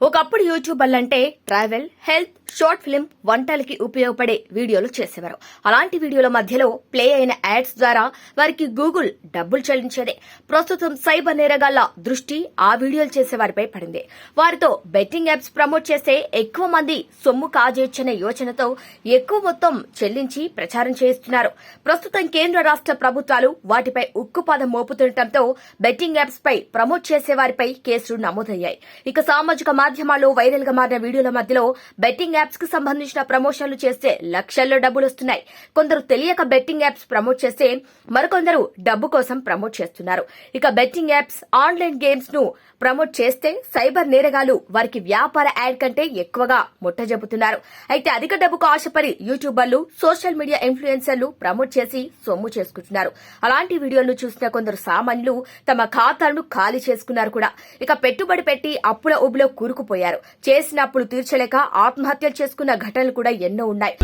ఒకప్పుడు యూట్యూబర్లంటే travel health short film వంటలకి ఉపయోగపడే వీడియోలు చేసేవారు. అలాంటి వీడియోల మధ్యలో ప్లే అయిన యాడ్స్ ద్వారా వారికి గూగుల్ డబ్బులు చెల్లించేదే. ప్రస్తుతం సైబర్ నేరగాళ్ళ దృష్టి ఆ వీడియోలు చేసే వారిపై పడింది. వారితో బెట్టింగ్ యాప్స్ ప్రమోట్ చేస్తే ఎక్కువ మంది సొమ్ము కాజేయచ్చనే యోచనతో ఎక్కువ మొత్తం చెల్లించి ప్రచారం చేయిస్తున్నారు. ప్రస్తుతం కేంద్ర రాష్ట్ర ప్రభుత్వాలు వాటిపై ఉక్కుపాదం మోపుతుండటంతో బెట్టింగ్ యాప్స్ పై ప్రమోట్ చేసే వారిపై కేసులు నమోదయ్యాయి. ఇక సామాజిక మాధ్యమాల్లో వైరల్గా మారిన వీడియోల మధ్యలో బెట్టింగ్ యాప్స్కు సంబంధించిన ప్రమోషన్లు చేస్తే లక్షల్లో డబ్బులు వస్తున్నాయి కొందరు తెలియక బెట్టింగ్ యాప్స్ ప్రమోట్ చేస్తే మరికొందరు డబ్బు కోసం ప్రమోట్ చేస్తున్నారు. ఇక బెట్టింగ్ యాప్స్ ఆన్లైన్ గేమ్స్ను ప్రమోట్ చేస్తే సైబర్ నేరగాలు వారికి వ్యాపార యాడ్ కంటే ఎక్కువగా ముట్టజెబుతున్నారు అయితే అధిక డబ్బుకు ఆశపడి యూట్యూబర్లు సోషల్ మీడియా ఇన్ఫ్లుయెన్సర్లు ప్రమోట్ చేసి సొమ్ము చేసుకుంటున్నారు. అలాంటి వీడియోలను చూసిన కొందరు సామాన్యులు తమ ఖాతాలను ఖాళీ చేసుకున్నారు కూడా. ఇక పెట్టుబడి పెట్టి అప్పుల ఊబిలో కూరుకుపోయారు. చేసిన అప్పులు తీర్చలేక ఆత్మహత్య చేసుకున్న ఘటనలు కూడా ఎన్నో ఉన్నాయి.